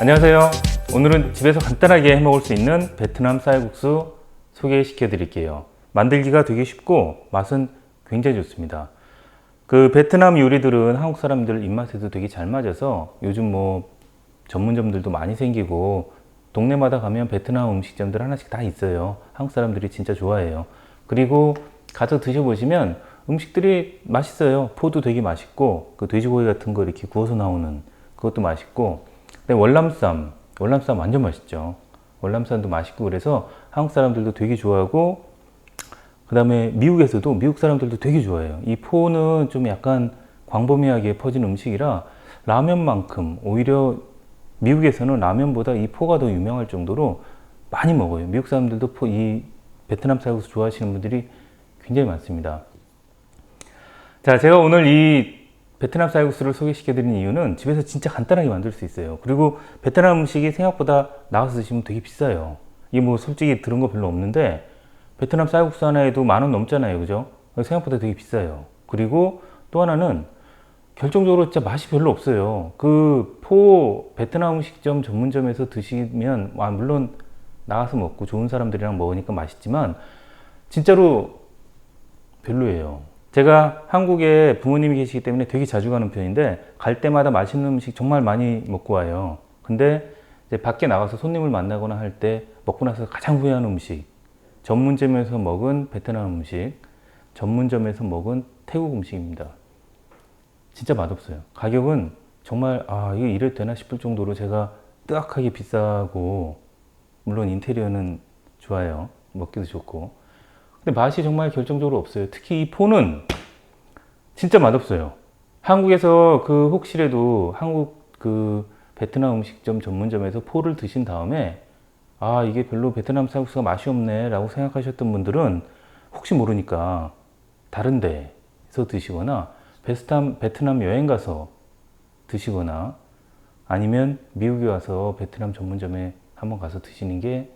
안녕하세요. 오늘은 집에서 간단하게 해 먹을 수 있는 베트남 쌀국수 소개시켜 드릴게요. 만들기가 되게 쉽고 맛은 굉장히 좋습니다. 그 베트남 요리들은 한국 사람들 입맛에도 되게 잘 맞아서 요즘 뭐 전문점들도 많이 생기고 동네마다 가면 베트남 음식점들 하나씩 다 있어요. 한국 사람들이 진짜 좋아해요. 그리고 가서 드셔보시면 음식들이 맛있어요. 포도 되게 맛있고 그 돼지고기 같은 거 이렇게 구워서 나오는 그것도 맛있고 근데 월남쌈, 월남쌈 완전 맛있죠. 월남쌈도 맛있고 그래서 한국 사람들도 되게 좋아하고 그 다음에 미국에서도 미국 사람들도 되게 좋아해요. 이 포는 좀 약간 광범위하게 퍼진 음식이라 라면만큼 오히려 미국에서는 라면보다 이 포가 더 유명할 정도로 많이 먹어요. 미국 사람들도 포, 이 베트남 쌀국수 좋아하시는 분들이 굉장히 많습니다. 자, 제가 오늘 이 베트남 쌀국수를 소개시켜 드리는 이유는 집에서 진짜 간단하게 만들 수 있어요. 그리고 베트남 음식이 생각보다 나가서 드시면 되게 비싸요. 이게 뭐 솔직히 들은 거 별로 없는데 베트남 쌀국수 하나에도 만 원 넘잖아요. 그죠? 생각보다 되게 비싸요. 그리고 또 하나는 결정적으로 진짜 맛이 별로 없어요. 그 포 베트남 음식점 전문점에서 드시면 아, 물론 나가서 먹고 좋은 사람들이랑 먹으니까 맛있지만 진짜로 별로예요. 제가 한국에 부모님이 계시기 때문에 되게 자주 가는 편인데 갈 때마다 맛있는 음식 정말 많이 먹고 와요. 근데 밖에 나가서 손님을 만나거나 할 때 먹고 나서 가장 후회하는 음식 전문점에서 먹은 베트남 음식 전문점에서 먹은 태국 음식입니다. 진짜 맛없어요. 가격은 정말 아 이게 이래도 되나 싶을 정도로 제가 뜨악하게 비싸고 물론 인테리어는 좋아요. 먹기도 좋고 근데 맛이 정말 결정적으로 없어요. 특히 이 포는 진짜 맛없어요. 한국에서 그 혹시라도 한국 그 베트남 음식점 전문점에서 포를 드신 다음에 아 이게 별로 베트남 쌀국수가 맛이 없네 라고 생각하셨던 분들은 혹시 모르니까 다른 데서 드시거나 베스탐, 베트남 여행 가서 드시거나 아니면 미국에 와서 베트남 전문점에 한번 가서 드시는 게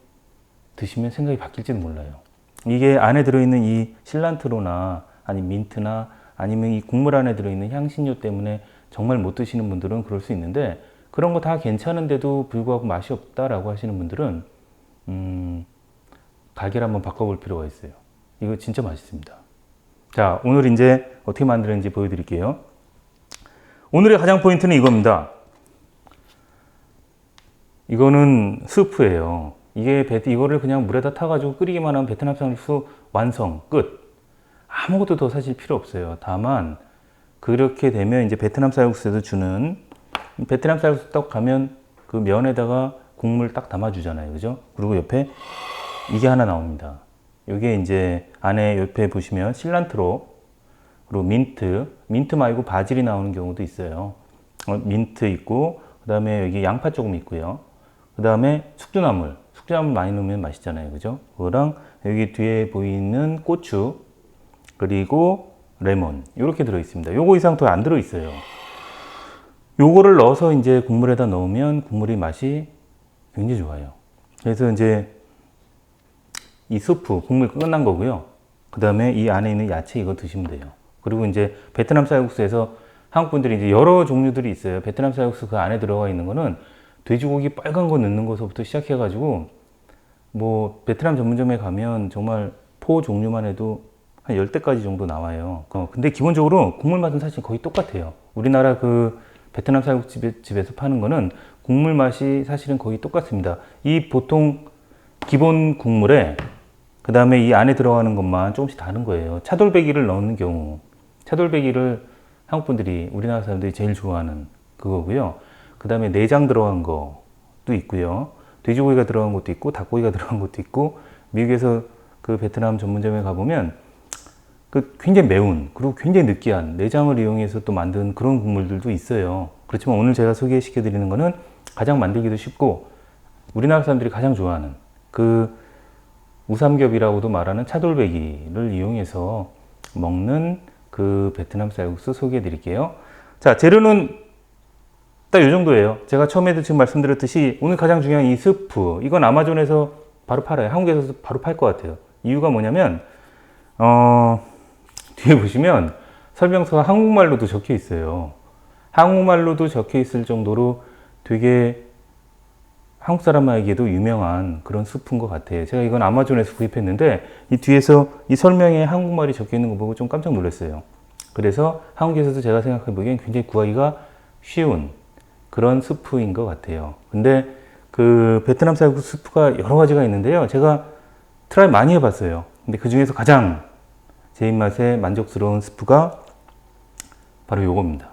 드시면 생각이 바뀔지는 몰라요. 이게 안에 들어있는 이 실란트로나 아니 민트나 아니면 이 국물 안에 들어있는 향신료 때문에 정말 못 드시는 분들은 그럴 수 있는데 그런 거 다 괜찮은데도 불구하고 맛이 없다라고 하시는 분들은 음, 가게를 한번 바꿔볼 필요가 있어요. 이거 진짜 맛있습니다. 자, 오늘 이제 어떻게 만드는지 보여드릴게요. 오늘의 가장 포인트는 이겁니다. 이거는 스프예요. 이게 베트 이거를 그냥 물에다 타가지고 끓이기만 하면 베트남 쌀국수 완성 끝. 아무것도 더 사실 필요 없어요. 다만 그렇게 되면 이제 베트남 쌀국수에서 주는 베트남 쌀국수 떡 가면 그 면에다가 국물 딱 담아주잖아요, 그죠? 그리고 옆에 이게 하나 나옵니다. 이게 이제 안에 옆에 보시면 실란트로 그리고 민트, 민트 말고 바질이 나오는 경우도 있어요. 어, 민트 있고 그다음에 여기 양파 조금 있고요. 그다음에 숙주나물, 숙주나물 많이 넣으면 맛있잖아요, 그죠? 그거랑 여기 뒤에 보이는 고추 그리고 레몬 이렇게 들어 있습니다. 요거 이상 더 안 들어 있어요. 요거를 넣어서 이제 국물에다 넣으면 국물의 맛이 굉장히 좋아요. 그래서 이제 이 스프 국물 끝난 거고요. 그 다음에 이 안에 있는 야채 이거 드시면 돼요. 그리고 이제 베트남 쌀국수에서 한국 분들이 이제 여러 종류들이 있어요. 베트남 쌀국수 그 안에 들어가 있는 거는 돼지고기 빨간 거 넣는 것부터 시작해가지고 뭐 베트남 전문점에 가면 정말 포 종류만 해도 한 10대까지 정도 나와요. 어, 근데 기본적으로 국물 맛은 사실 거의 똑같아요. 우리나라 그 베트남 쌀국집에서 파는 거는 국물 맛이 사실은 거의 똑같습니다. 이 보통 기본 국물에 그 다음에 이 안에 들어가는 것만 조금씩 다른 거예요. 차돌배기를 넣는 경우, 차돌배기를 한국 분들이 우리나라 사람들이 제일 좋아하는 그거고요. 그 다음에 내장 들어간 것도 있고요. 돼지고기가 들어간 것도 있고, 닭고기가 들어간 것도 있고, 미국에서 그 베트남 전문점에 가보면 그 굉장히 매운, 그리고 굉장히 느끼한 내장을 이용해서 또 만든 그런 국물들도 있어요. 그렇지만 오늘 제가 소개시켜 드리는 거는 가장 만들기도 쉽고, 우리나라 사람들이 가장 좋아하는 그 우삼겹이라고도 말하는 차돌배기를 이용해서 먹는 그 베트남 쌀국수 소개해 드릴게요. 자, 재료는 딱 이 정도예요. 제가 처음에도 지금 말씀드렸듯이 오늘 가장 중요한 이 스프. 이건 아마존에서 바로 팔아요. 한국에서 바로 팔 것 같아요. 이유가 뭐냐면, 어, 뒤에 보시면 설명서가 한국말로도 적혀 있어요. 한국말로도 적혀 있을 정도로 되게 한국 사람에게도 유명한 그런 스프인 것 같아요. 제가 이건 아마존에서 구입했는데 이 뒤에서 이 설명에 한국말이 적혀 있는 거 보고 좀 깜짝 놀랐어요. 그래서 한국에서도 제가 생각해 보기엔 굉장히 구하기가 쉬운 그런 스프인 것 같아요. 근데 그 베트남 쌀국수 스프가 여러 가지가 있는데요. 제가 트라이 많이 해봤어요. 근데 그 중에서 가장 제 입맛에 만족스러운 스프가 바로 요겁니다.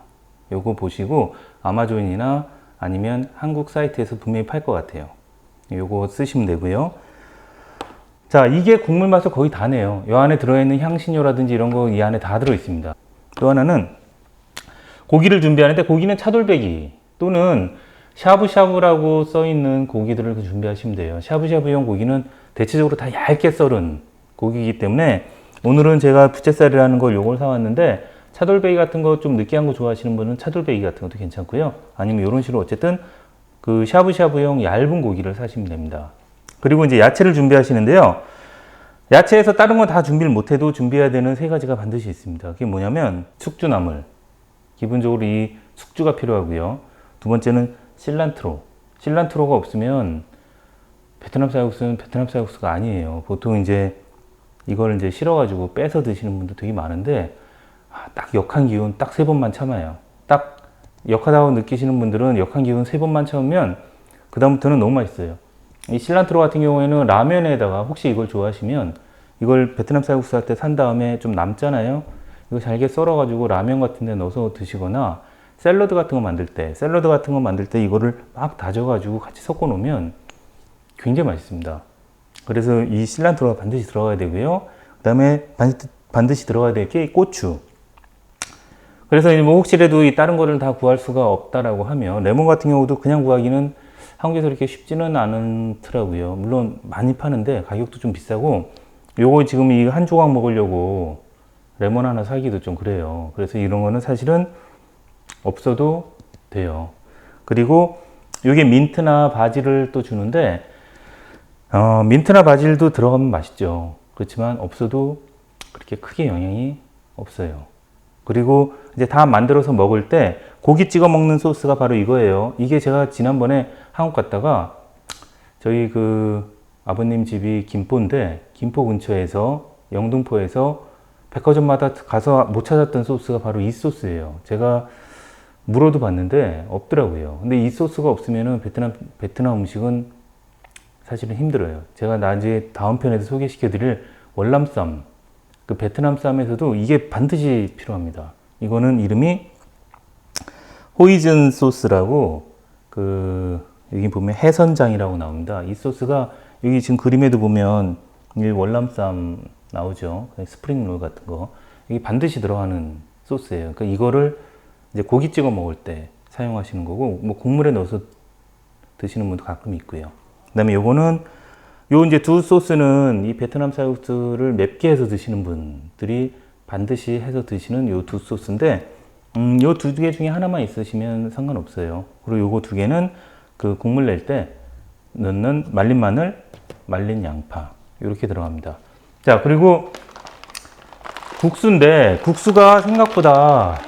요거 보시고 아마존이나 아니면 한국 사이트에서 분명히 팔 것 같아요. 요거 쓰시면 되고요. 자, 이게 국물 맛을 거의 다 내요. 요 안에 들어있는 향신료라든지 이런 거 이 안에 다 들어 있습니다. 또 하나는 고기를 준비하는데 고기는 차돌배기 또는 샤브샤브라고 써 있는 고기들을 준비하시면 돼요. 샤브샤브용 고기는 대체적으로 다 얇게 썰은 고기이기 때문에 오늘은 제가 부채살이라는 걸 요걸 사왔는데 차돌배기 같은 거 좀 느끼한 거 좋아하시는 분은 차돌배기 같은 것도 괜찮고요. 아니면 이런 식으로 어쨌든 그 샤브샤브용 얇은 고기를 사시면 됩니다. 그리고 이제 야채를 준비하시는데요. 야채에서 다른 건 다 준비를 못해도 준비해야 되는 세 가지가 반드시 있습니다. 그게 뭐냐면 숙주나물. 기본적으로 이 숙주가 필요하고요. 두 번째는 실란트로. 실란트로가 없으면 베트남 쌀국수는 베트남 쌀국수가 아니에요. 보통 이제 이걸 이제 실어가지고 빼서 드시는 분도 되게 많은데 아, 딱 역한 기운 딱 세 번만 참아요. 딱 역하다고 느끼시는 분들은 역한 기운 세 번만 참으면 그 다음부터는 너무 맛있어요. 이 실란트로 같은 경우에는 라면에다가 혹시 이걸 좋아하시면 이걸 베트남 쌀국수 할 때 산 다음에 좀 남잖아요. 이거 잘게 썰어가지고 라면 같은 데 넣어서 드시거나 샐러드 같은 거 만들 때 샐러드 같은 거 만들 때 이거를 막 다져가지고 같이 섞어 놓으면 굉장히 맛있습니다. 그래서 이 실란트로가 반드시 들어가야 되고요. 그 다음에 반드시 들어가야 될 게 고추. 그래서 뭐 혹시라도 이 다른 거를 다 구할 수가 없다라고 하면 레몬 같은 경우도 그냥 구하기는 한국에서 이렇게 쉽지는 않더라고요. 물론 많이 파는데 가격도 좀 비싸고 요거 지금 이 한 조각 먹으려고 레몬 하나 사기도 좀 그래요. 그래서 이런 거는 사실은 없어도 돼요. 그리고 이게 민트나 바질을 또 주는데 어, 민트나 바질도 들어가면 맛있죠. 그렇지만 없어도 그렇게 크게 영향이 없어요. 그리고 이제 다 만들어서 먹을 때 고기 찍어 먹는 소스가 바로 이거예요. 이게 제가 지난번에 한국 갔다가 저희 그 아버님 집이 김포인데 김포 근처에서 영등포에서 백화점마다 가서 못 찾았던 소스가 바로 이 소스예요. 제가 물어도 봤는데 없더라고요. 근데 이 소스가 없으면은 베트남 베트남 음식은 사실은 힘들어요. 제가 나중에 다음 편에서 소개시켜 드릴 월남쌈 그 베트남 쌈에서도 이게 반드시 필요합니다. 이거는 이름이 호이즌 소스라고 그 여기 보면 해선장이라고 나옵니다. 이 소스가 여기 지금 그림에도 보면 이 월남쌈 나오죠. 스프링롤 같은 거. 이게 반드시 들어가는 소스예요. 그러니까 이거를 이제 고기 찍어 먹을 때 사용하시는 거고, 뭐 국물에 넣어서 드시는 분도 가끔 있고요. 그 다음에 요거는, 요 이제 두 소스는 이 베트남 쌀국수를 맵게 해서 드시는 분들이 반드시 해서 드시는 요 두 소스인데, 음, 요 두 개 중에 하나만 있으시면 상관없어요. 그리고 요거 두 개는 그 국물 낼 때 넣는 말린 마늘, 말린 양파. 이렇게 들어갑니다. 자, 그리고 국수인데 국수가 생각보다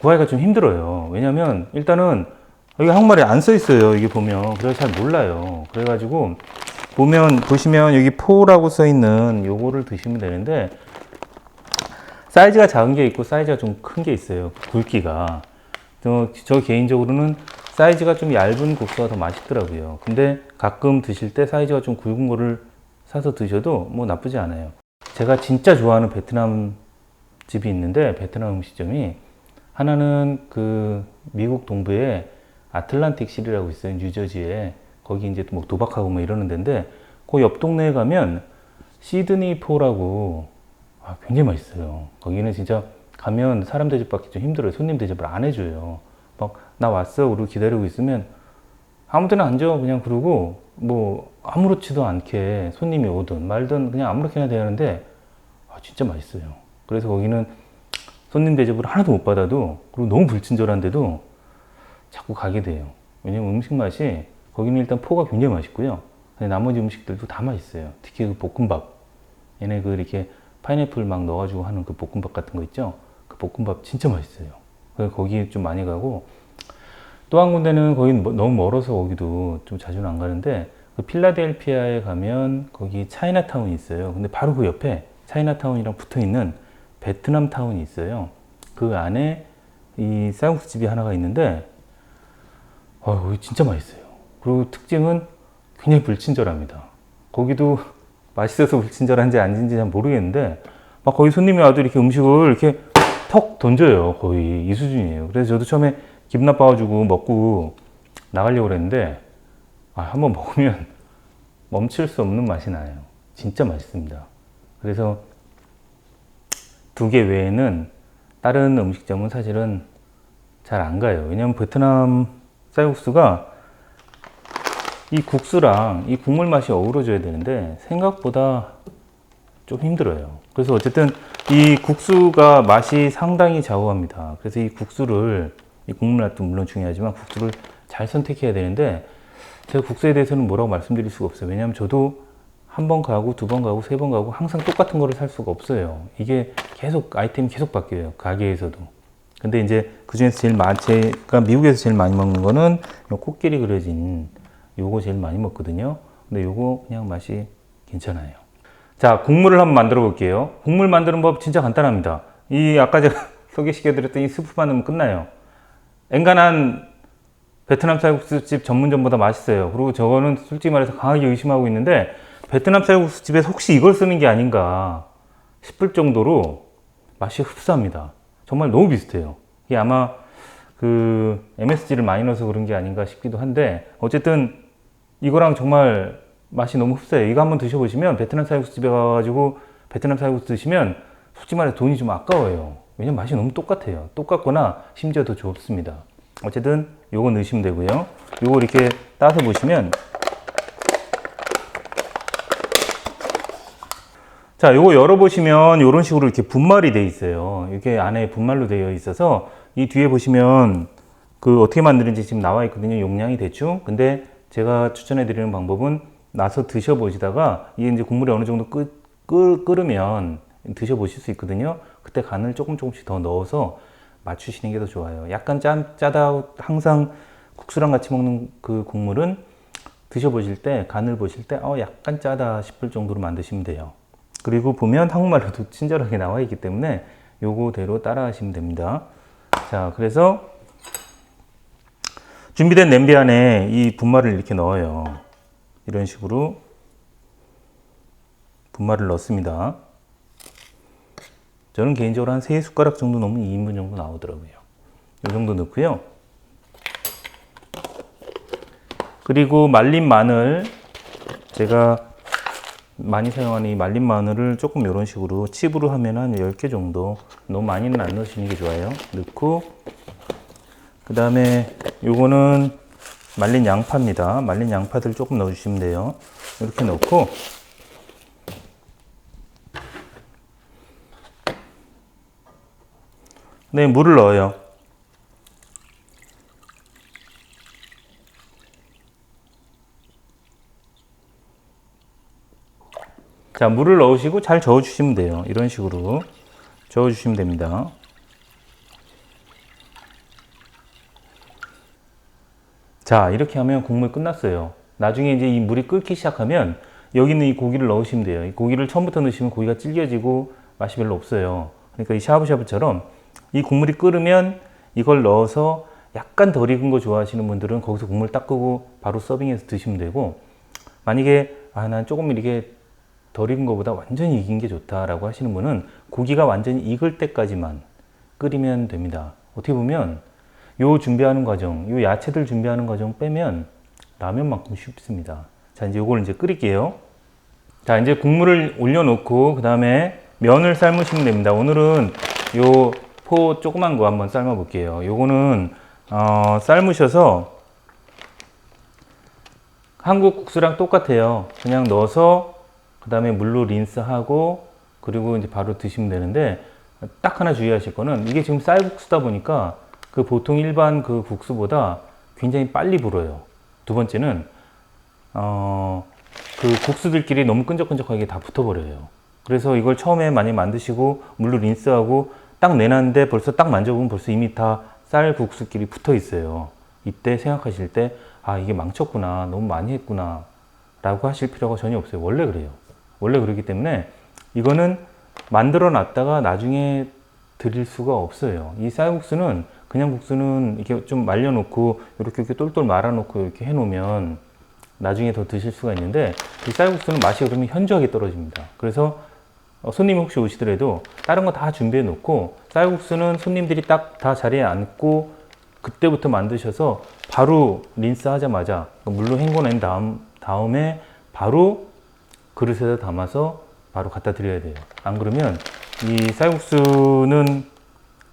구하기가 좀 힘들어요. 왜냐면 일단은 여기 한국말에 안써 있어요. 이게 보면. 그래서 잘 몰라요. 그래가지고 보면, 보시면 여기 포라고 써 있는 요거를 드시면 되는데 사이즈가 작은 게 있고 사이즈가 좀 큰 게 있어요. 굵기가. 저, 저 개인적으로는 사이즈가 좀 얇은 국수가 더 맛있더라고요. 근데 가끔 드실 때 사이즈가 좀 굵은 거를 사서 드셔도 뭐 나쁘지 않아요. 제가 진짜 좋아하는 베트남 집이 있는데 베트남 음식점이 하나는 그 미국 동부에 아틀란틱 시리라고 있어요. 뉴저지에. 거기 이제 뭐 도박하고 뭐 이러는 데인데 그 옆 동네에 가면 시드니 포라고 아, 굉장히 맛있어요. 거기는 진짜 가면 사람 대접받기 좀 힘들어요. 손님 대접을 안 해줘요. 막 나 왔어. 우리 기다리고 있으면 아무 데나 앉아. 그냥 그러고 뭐 아무렇지도 않게 손님이 오든 말든 그냥 아무렇게나 대하는데 아, 진짜 맛있어요. 그래서 거기는 손님 대접을 하나도 못 받아도 그리고 너무 불친절한데도 자꾸 가게 돼요. 왜냐면 음식 맛이 거기는 일단 포가 굉장히 맛있고요. 나머지 음식들도 다 맛있어요. 특히 그 볶음밥. 얘네 그 이렇게 파인애플 막 넣어가지고 하는 그 볶음밥 같은 거 있죠? 그 볶음밥 진짜 맛있어요. 그래서 거기 좀 많이 가고 또 한 군데는 거기 뭐- 너무 멀어서 거기도 좀 자주는 안 가는데 그 필라델피아에 가면 거기 차이나타운이 있어요. 근데 바로 그 옆에 차이나타운이랑 붙어 있는 베트남 타운이 있어요. 그 안에 이 쌀국수 집이 하나가 있는데 어, 진짜 맛있어요. 그리고 특징은 굉장히 불친절합니다. 거기도 맛있어서 불친절한지 아닌지 잘 모르겠는데 막 거기 손님이 와도 이렇게 음식을 이렇게 턱 던져요. 거의 이 수준이에요. 그래서 저도 처음에 기분 나빠가지고 먹고 나가려고 그랬는데 아, 한번 먹으면 멈출 수 없는 맛이 나요. 진짜 맛있습니다. 그래서 두 개 외에는 다른 음식점은 사실은 잘 안 가요. 왜냐면 베트남 쌀국수가 이 국수랑 이 국물 맛이 어우러져야 되는데 생각보다 좀 힘들어요. 그래서 어쨌든 이 국수가 맛이 상당히 좌우합니다. 그래서 이 국수를 이 국물 맛도 물론 중요하지만 국수를 잘 선택해야 되는데 제가 국수에 대해서는 뭐라고 말씀드릴 수가 없어요. 왜냐하면 저도 한 번 가고 두 번 가고 세 번 가고 항상 똑같은 거를 살 수가 없어요. 이게 계속 아이템이 계속 바뀌어요. 가게에서도. 근데 이제 그 중에서 제일 많, 제가 미국에서 제일 많이 먹는 거는 요 코끼리 그려진 요거 제일 많이 먹거든요. 근데 요거 그냥 맛이 괜찮아요. 자, 국물을 한번 만들어 볼게요. 국물 만드는 법 진짜 간단합니다. 이 아까 제가 소개시켜 드렸던 이 스프만 넣으면 끝나요. 엔간한 베트남 쌀국수집 전문점보다 맛있어요. 그리고 저거는 솔직히 말해서 강하게 의심하고 있는데 베트남 쌀국수집에서 혹시 이걸 쓰는 게 아닌가 싶을 정도로 맛이 흡사합니다. 정말 너무 비슷해요. 이게 아마 그 MSG를 많이 넣어서 그런 게 아닌가 싶기도 한데 어쨌든 이거랑 정말 맛이 너무 흡사해요. 이거 한번 드셔보시면 베트남 쌀국수집에 가가지고 베트남 쌀국수 드시면 솔직히 말해 돈이 좀 아까워요. 왜냐면 맛이 너무 똑같아요. 똑같거나 심지어 더 좋습니다. 어쨌든 요거 넣으시면 되고요. 요거 이렇게 따서 보시면 자, 요거 열어보시면 이런 식으로 이렇게 분말이 돼 있어요. 이게 안에 분말로 되어 있어서 이 뒤에 보시면 그 어떻게 만드는지 지금 나와 있거든요. 용량이 대충. 근데 제가 추천해 드리는 방법은 나서 드셔보시다가 이게 이제 국물이 어느 정도 끓, 끓, 끓으면 드셔보실 수 있거든요. 그때 간을 조금 조금씩 더 넣어서 맞추시는 게 더 좋아요. 약간 짠, 짜다, 항상 국수랑 같이 먹는 그 국물은 드셔보실 때, 간을 보실 때, 어, 약간 짜다 싶을 정도로 만드시면 돼요. 그리고 보면 한국말로도 친절하게 나와 있기 때문에 요거대로 따라 하시면 됩니다. 자, 그래서 준비된 냄비 안에 이 분말을 이렇게 넣어요. 이런 식으로 분말을 넣습니다. 저는 개인적으로 한 3숟가락 정도 넣으면 2인분 정도 나오더라고요. 이 정도 넣고요. 그리고 말린 마늘 제가 많이 사용하는 이 말린 마늘을 조금 이런 식으로 칩으로 하면 한 10개 정도 너무 많이는 안 넣으시는 게 좋아요. 넣고 그 다음에 요거는 말린 양파입니다. 말린 양파들 조금 넣어 주시면 돼요. 이렇게 넣고 네 물을 넣어요 자, 물을 넣으시고 잘 저어주시면 돼요. 이런 식으로 저어주시면 됩니다. 자, 이렇게 하면 국물 끝났어요. 나중에 이제 이 물이 끓기 시작하면 여기 있는 이 고기를 넣으시면 돼요. 이 고기를 처음부터 넣으시면 고기가 질겨지고 맛이 별로 없어요. 그러니까 이 샤브샤브처럼 이 국물이 끓으면 이걸 넣어서 약간 덜 익은 거 좋아하시는 분들은 거기서 국물 딱 끄고 바로 서빙해서 드시면 되고 만약에 아, 난 조금 이렇게 덜 익은 것보다 완전히 익은 게 좋다라고 하시는 분은 고기가 완전히 익을 때까지만 끓이면 됩니다. 어떻게 보면 요 준비하는 과정, 요 야채들 준비하는 과정 빼면 라면만큼 쉽습니다. 자, 이제 요걸 이제 끓일게요. 자, 이제 국물을 올려놓고 그 다음에 면을 삶으시면 됩니다. 오늘은 요 포 조그만 거 한번 삶아 볼게요. 요거는 어, 삶으셔서 한국 국수랑 똑같아요. 그냥 넣어서 그 다음에 물로 린스하고 그리고 이제 바로 드시면 되는데 딱 하나 주의하실 거는 이게 지금 쌀국수다 보니까 그 보통 일반 그 국수보다 굉장히 빨리 불어요. 두 번째는 어, 그 국수들끼리 너무 끈적끈적하게 다 붙어버려요. 그래서 이걸 처음에 많이 만드시고 물로 린스하고 딱 내놨는데 벌써 딱 만져보면 벌써 이미 다 쌀국수끼리 붙어 있어요. 이때 생각하실 때 아 이게 망쳤구나 너무 많이 했구나 라고 하실 필요가 전혀 없어요 원래 그래요 원래 그렇기 때문에 이거는 만들어 놨다가 나중에 드릴 수가 없어요. 이 쌀국수는 그냥 국수는 이렇게 좀 말려놓고 이렇게 이렇게 똘똘 말아놓고 이렇게 해놓으면 나중에 더 드실 수가 있는데 이 쌀국수는 맛이 그러면 현저하게 떨어집니다. 그래서 어, 손님이 혹시 오시더라도 다른 거 다 준비해 놓고 쌀국수는 손님들이 딱 다 자리에 앉고 그때부터 만드셔서 바로 린스 하자마자 물로 헹궈낸 다음, 다음에 바로 그릇에다 담아서 바로 갖다 드려야 돼요. 안 그러면 이 쌀국수는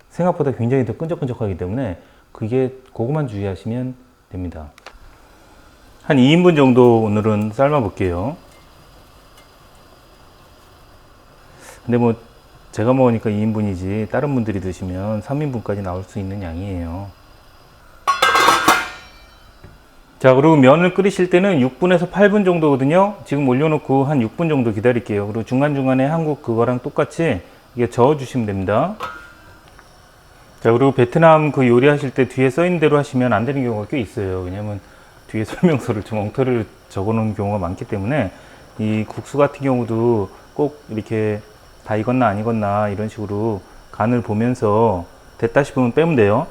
생각보다 굉장히 더 끈적끈적하기 때문에 그게 그것만 주의하시면 됩니다. 한 2인분 정도 오늘은 삶아 볼게요. 근데 뭐 제가 먹으니까 2인분이지 다른 분들이 드시면 3인분까지 나올 수 있는 양이에요. 자, 그리고 면을 끓이실 때는 6분에서 8분 정도거든요. 지금 올려놓고 한 6분 정도 기다릴게요. 그리고 중간중간에 한국 그거랑 똑같이 이게 저어 주시면 됩니다. 자, 그리고 베트남 그 요리하실 때 뒤에 써있는 대로 하시면 안 되는 경우가 꽤 있어요. 왜냐면 뒤에 설명서를 좀 엉터리를 적어 놓은 경우가 많기 때문에 이 국수 같은 경우도 꼭 이렇게 다 익었나 안 익었나 이런 식으로 간을 보면서 됐다 싶으면 빼면 돼요.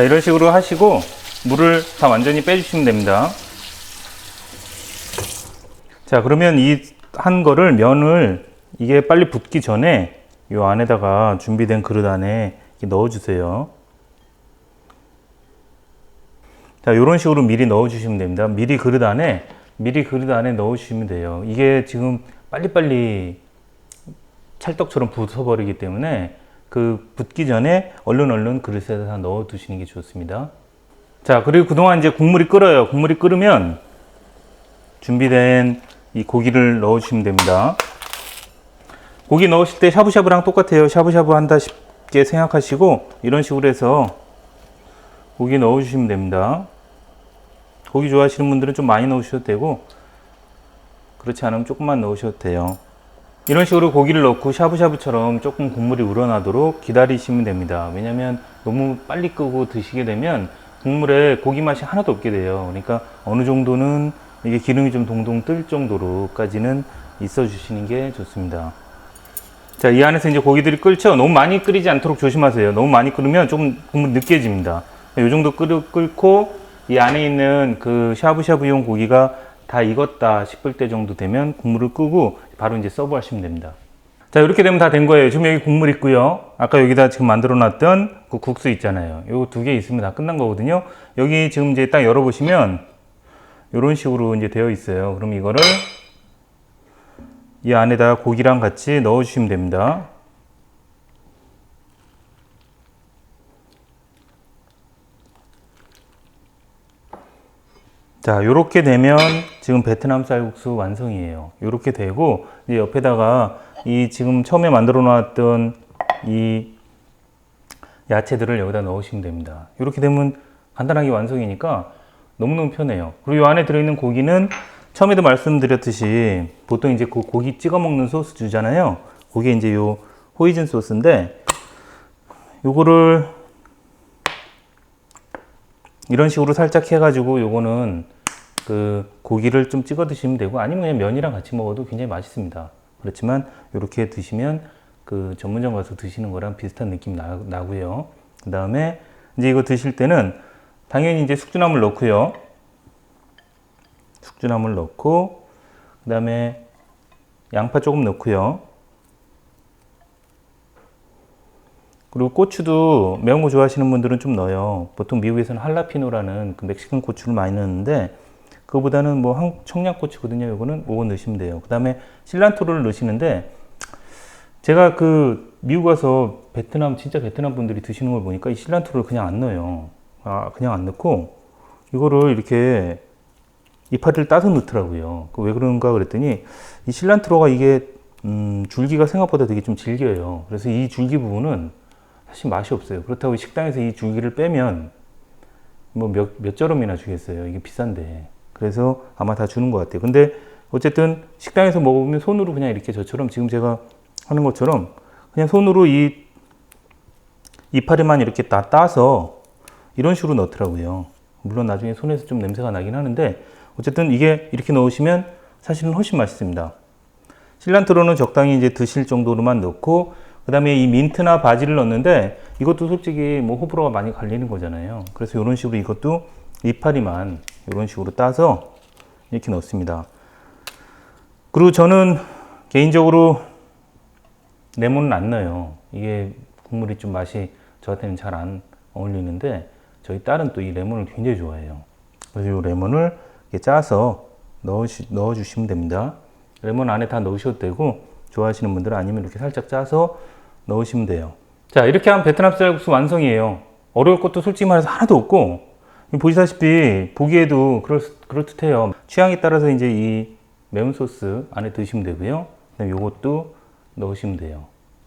자, 이런 식으로 하시고 물을 다 완전히 빼주시면 됩니다. 자, 그러면 이 한 거를 면을 이게 빨리 붓기 전에 이 안에다가 준비된 그릇 안에 넣어주세요. 자, 이런 식으로 미리 넣어주시면 됩니다. 미리 그릇 안에 미리 그릇 안에 넣어주시면 돼요. 이게 지금 빨리빨리 찰떡처럼 부숴버리기 때문에 그 붓기 전에 얼른 얼른 그릇에다 넣어 두시는 게 좋습니다. 자, 그리고 그동안 이제 국물이 끓어요. 국물이 끓으면 준비된 이 고기를 넣어 주시면 됩니다. 고기 넣으실 때 샤브샤브랑 똑같아요. 샤브샤브 한다 싶게 생각하시고 이런 식으로 해서 고기 넣어 주시면 됩니다. 고기 좋아하시는 분들은 좀 많이 넣으셔도 되고 그렇지 않으면 조금만 넣으셔도 돼요. 이런 식으로 고기를 넣고 샤브샤브처럼 조금 국물이 우러나도록 기다리시면 됩니다. 왜냐면 너무 빨리 끄고 드시게 되면 국물에 고기 맛이 하나도 없게 돼요. 그러니까 어느 정도는 이게 기름이 좀 동동 뜰 정도로까지는 있어 주시는 게 좋습니다. 자, 이 안에서 이제 고기들이 끓죠? 너무 많이 끓이지 않도록 조심하세요. 너무 많이 끓으면 조금 국물 느껴집니다. 이 정도 끓, 끓고 이 안에 있는 그 샤브샤브용 고기가 다 익었다 싶을 때 정도 되면 국물을 끄고 바로 이제 서브 하시면 됩니다. 자, 이렇게 되면 다 된 거예요. 지금 여기 국물 있고요. 아까 여기다 지금 만들어 놨던 그 국수 있잖아요. 요거 두개 있으면 다 끝난 거거든요. 여기 지금 이제 딱 열어보시면 이런 식으로 이제 되어 있어요. 그럼 이거를 이 안에다 고기랑 같이 넣어 주시면 됩니다. 자, 요렇게 되면 지금 베트남 쌀국수 완성이에요. 요렇게 되고 이제 옆에다가 이 지금 처음에 만들어 놨던 이 야채들을 여기다 넣으시면 됩니다. 이렇게 되면 간단하게 완성이니까 너무너무 편해요. 그리고 이 안에 들어있는 고기는 처음에도 말씀드렸듯이 보통 이제 그 고기 찍어 먹는 소스 주잖아요. 그게 이제 요 호이즌 소스인데 요거를 이런 식으로 살짝 해가지고 요거는 그 고기를 좀 찍어 드시면 되고 아니면 그냥 면이랑 같이 먹어도 굉장히 맛있습니다. 그렇지만 이렇게 드시면 그 전문점 가서 드시는 거랑 비슷한 느낌 나, 나고요. 그 다음에 이제 이거 드실 때는 당연히 이제 숙주나물 넣고요. 숙주나물 넣고 그 다음에 양파 조금 넣고요. 그리고 고추도 매운 거 좋아하시는 분들은 좀 넣어요. 보통 미국에서는 할라피노라는 그 멕시칸 고추를 많이 넣는데 그거보다는 뭐 청양고추거든요. 이거는 그거 넣으시면 돼요. 그 다음에 실란트로를 넣으시는데 제가 그 미국 가서 베트남 진짜 베트남 분들이 드시는 걸 보니까 이 실란트로를 그냥 안 넣어요. 아 그냥 안 넣고 이거를 이렇게 이파리를 따서 넣더라고요. 그왜 그런가 그랬더니 이 실란트로가 이게 음, 줄기가 생각보다 되게 좀 질겨요. 그래서 이 줄기 부분은 사실 맛이 없어요. 그렇다고 식당에서 이 줄기를 빼면 뭐 몇, 몇 저럼이나 주겠어요. 이게 비싼데. 그래서 아마 다 주는 것 같아요. 근데 어쨌든 식당에서 먹으면 손으로 그냥 이렇게 저처럼 지금 제가 하는 것처럼 그냥 손으로 이 이파리만 이렇게 다 따서 이런 식으로 넣더라고요. 물론 나중에 손에서 좀 냄새가 나긴 하는데 어쨌든 이게 이렇게 넣으시면 사실은 훨씬 맛있습니다. 실란트로는 적당히 이제 드실 정도로만 넣고 그 다음에 이 민트나 바지를 넣는데 이것도 솔직히 뭐 호불호가 많이 갈리는 거잖아요. 그래서 이런 식으로 이것도 이파리만 이런 식으로 따서 이렇게 넣습니다. 그리고 저는 개인적으로 레몬은 안 넣어요. 이게 국물이 좀 맛이 저한테는 잘 안 어울리는데 저희 딸은 또 이 레몬을 굉장히 좋아해요. 그래서 이 레몬을 이렇게 짜서 넣으시, 넣어주시면 됩니다. 레몬 안에 다 넣으셔도 되고 좋아하시는 분들은 아니면 이렇게 살짝 짜서 넣으시면 돼요. 자 이렇게 하면 베트남 쌀국수 완성이에요. 어려울 것도 솔직히 말해서 하나도 없고 보시다시피 보기에도 그럴, 그럴듯해요. 취향에 따라서 이제 이 매운 소스 안에 드시면 되고요. 그다음에 요것도 넣으시면 돼요.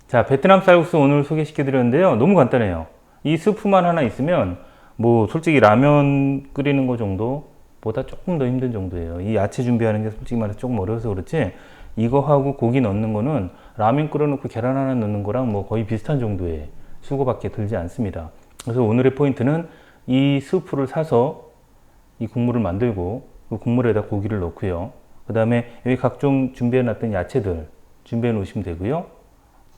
자, 베트남 쌀국수 오늘 소개시켜 드렸는데요. 너무 간단해요. 이 스프만 하나 있으면 뭐 솔직히 라면 끓이는 거 정도보다 조금 더 힘든 정도예요. 이 야채 준비하는 게 솔직히 말해서 조금 어려워서 그렇지 이거하고 고기 넣는 거는 라면 끓여놓고 계란 하나 넣는 거랑 뭐 거의 비슷한 정도의 수고밖에 들지 않습니다. 그래서 오늘의 포인트는 이 스프를 사서 이 국물을 만들고 그 국물에다 고기를 넣고요. 그 다음에 여기 각종 준비해 놨던 야채들 준비해 놓으시면 되고요.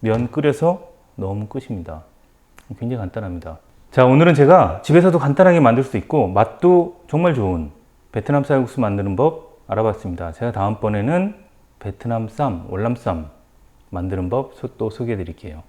면 끓여서 넣으면 끝입니다. 굉장히 간단합니다. 자, 오늘은 제가 집에서도 간단하게 만들 수 있고 맛도 정말 좋은 베트남 쌀국수 만드는 법 알아봤습니다. 제가 다음번에는 베트남 쌈, 월남 쌈 만드는 법 또 소개해 드릴게요.